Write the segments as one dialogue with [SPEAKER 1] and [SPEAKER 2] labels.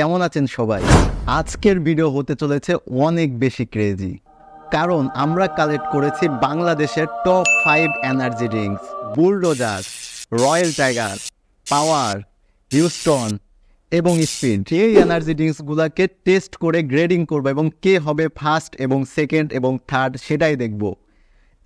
[SPEAKER 1] কেমন আছেন সবাই? আজকের ভিডিও হতে চলেছে অনেক বেশি ক্রেজি কারণ আমরা কালেক্ট করেছি বাংলাদেশের top five energy drinks bulldozer royal tiger power Houston এবং স্পিড এই এনার্জি ড্রিঙ্কসগুলোকে টেস্ট করে গ্রেডিং করব এবং কে হবে ফার্স্ট এবং সেকেন্ড এবং থার্ড সেটাই দেখব।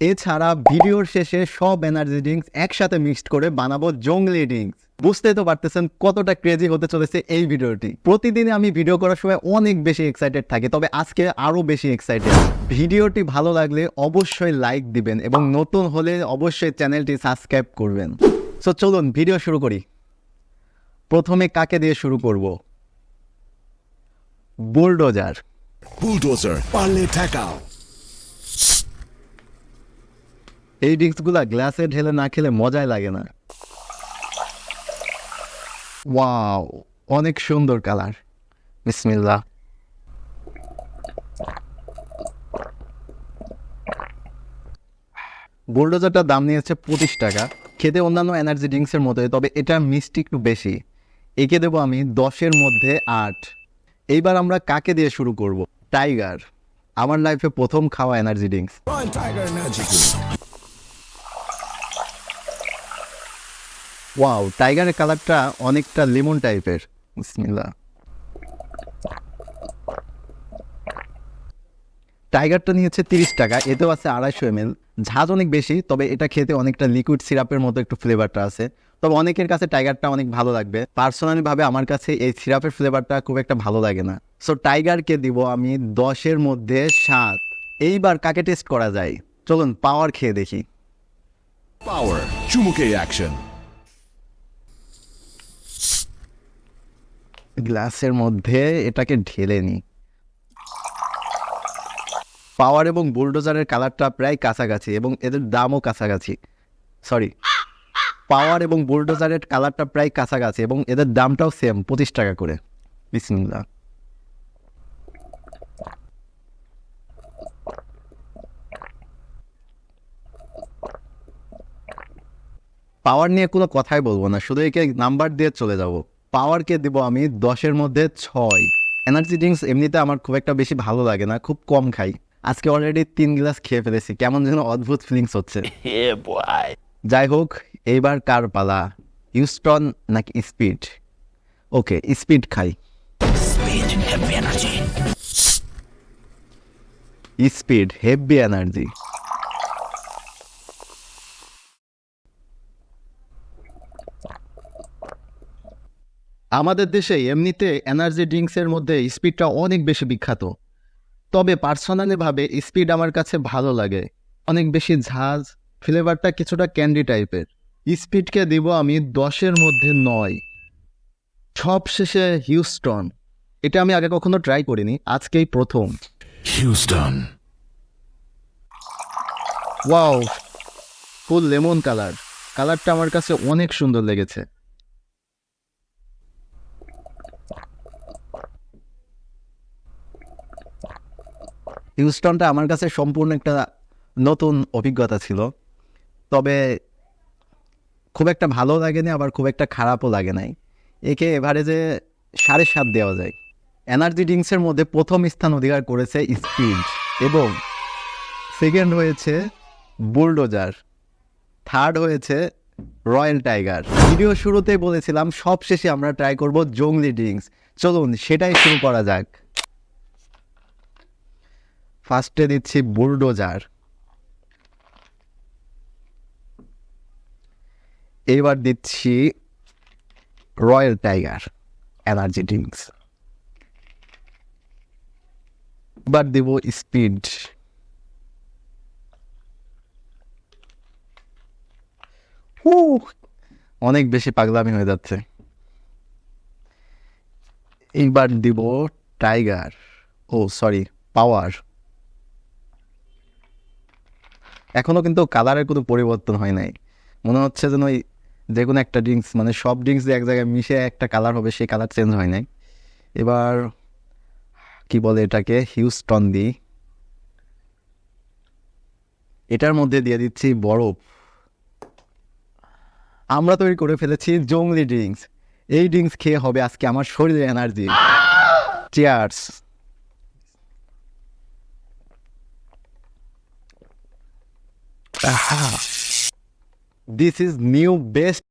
[SPEAKER 1] এছাড়া ভিডিওর শেষে সব এনার্জি ড্রিঙ্কস একসাথে মিক্সড করে বানাবো জঙ্গলি ড্রিঙ্কস। বুঝতেই তো পারতেছেন কতটা ক্রেজি হতে চলেছে এই ভিডিওটি। প্রতিদিন আমি ভিডিও করার সময় অনেক বেশি এক্সাইটেড থাকি, তবে আজকে আরও বেশি এক্সাইটেড ভিডিওটি ভালো লাগলে অবশ্যই লাইক দিবেন এবং নতুন হলে অবশ্যই চ্যানেলটি সাবস্ক্রাইব করবেন। সো চলুন ভিডিও শুরু করি। প্রথমে কাকে দিয়ে শুরু করব? বুলডোজার
[SPEAKER 2] বুলডোজার পারলে ঠেকাও।
[SPEAKER 1] এই ড্রিঙ্কসগুলো গ্লাসে ঢেলে না খেলে মজাই লাগে না। ওয়াও, অনেক সুন্দর কালার। বিসমিল্লাহ। বুলডোজারটার দাম নিয়েছে পঁচিশ টাকা। খেতে অন্যান্য এনার্জি ড্রিঙ্কসের মতোই, তবে এটা মিষ্টি একটু বেশি। একে দেবো আমি দশের মধ্যে আট। এইবার আমরা কাকে দিয়ে শুরু করব? টাইগার। আমার লাইফে প্রথম খাওয়া energy drinks
[SPEAKER 2] royal tiger energy
[SPEAKER 1] wow টাইগারের কালারটা অনেকটা লেমন টাইপের বিসমিল্লাহ। টাইগারটা নিয়েছে তিরিশ টাকা, এতেও আছে আড়াইশো এম এল ঝাঁজ অনেক বেশি, তবে এটা খেতে অনেকটা লিকুইড সিরাপের মতো একটু ফ্লেভারটা আছে। তবে অনেকের কাছে টাইগারটা অনেক ভালো লাগবে। পার্সোনালিভাবে আমার কাছে এই সিরাপের ফ্লেভারটা খুব একটা ভালো লাগে না। সো টাইগারকে দিব আমি দশের মধ্যে সাত। এইবার কাকে টেস্ট করা যায়? চলুন পাওয়ার খেয়ে দেখি।
[SPEAKER 2] পাওয়ার চুমুকে অ্যাকশন
[SPEAKER 1] গ্লাসের মধ্যে এটাকে ঢেলে নিই। পাওয়ার এবং বুলডোজারের কালারটা প্রায় কাছাকাছি এবং এদের দামও কাছাকাছি। সরি পাওয়ার এবং বুলডোজারের কালারটা প্রায় কাছাকাছি এবং এদের দামটাও সেম পঁচিশ টাকা করে। বিসমিল্লাহ। পাওয়ার নিয়ে কোনো কথাই বলব না, শুধু একে নাম্বার দিয়ে চলে যাব। পাওয়ারকে দেবো আমি দশের মধ্যে ছয়। এনার্জি ড্রিঙ্কস এমনিতে আমার খুব একটা বেশি ভালো লাগে না খুব কম খাই। আজকে অলরেডি তিন গ্লাস খেয়ে ফেলেছি কেমন যেন অদ্ভুত ফিলিংস হচ্ছে। যাই হোক এইবার কার পালা? ইউস্টন নাকি স্পিড ওকে স্পিড খাই। স্পিড হেভি এনার্জি আমাদের দেশে এমনিতে এনার্জি ড্রিঙ্কসের মধ্যে স্পিডটা অনেক বেশি বিখ্যাত। তবে পার্সোনালিভাবে স্পিড আমার কাছে ভালো লাগে। অনেক বেশি ঝাঁজ ফ্লেভারটা কিছুটা ক্যান্ডি টাইপের স্পিডকে দিব আমি দশের মধ্যে নয়। সব শেষে হিউস্টন এটা আমি আগে কখনো ট্রাই করিনি আজকেই প্রথম।
[SPEAKER 2] Houston
[SPEAKER 1] wow full lemon colour কালারটা আমার কাছে অনেক সুন্দর লেগেছে। হিউস্টনটা আমার কাছে সম্পূর্ণ একটা নতুন অভিজ্ঞতা ছিল। তবে খুব একটা ভালো লাগে লাগেনি আবার খুব একটা খারাপও লাগে নাই। একে এভারেজে সাড়ে সাত দেওয়া যায়। এনার্জি ড্রিঙ্কসের মধ্যে প্রথম স্থান অধিকার করেছে স্পিড এবং সেকেন্ড হয়েছে বুলডোজার। থার্ড হয়েছে রয়্যাল টাইগার। ভিডিও শুরুতেই বলেছিলাম, সবশেষে আমরা ট্রাই করব জংলি ড্রিঙ্কস। চলুন, সেটাই শুরু করা যাক। ফার্স্টে দিচ্ছি বুলডোজার। এবার দিচ্ছি রয়্যাল টাইগার এনার্জি ড্রিঙ্কস। এবার দেব স্পিড। অনেক বেশি পাগলামি হয়ে যাচ্ছে। এইবার দিব টাইগার। ও, সরি, পাওয়ার। এখনও কিন্তু কালারের কোনো পরিবর্তন হয় নাই। মনে হচ্ছে যেন ওই যে কোনো একটা ড্রিঙ্কস মানে সব ড্রিঙ্কস এক জায়গায় মিশে একটা কালার হবে, সেই কালার চেঞ্জ হয় নাই। এবার কি বলে এটাকে? হিউস্টন দিই এটার মধ্যে দিয়ে দিচ্ছি বরফ। আমরা তৈরি করে ফেলেছি জংলি ড্রিঙ্কস এই ড্রিঙ্কস খেয়ে হবে আজকে আমার শরীরে energy cheers This is new best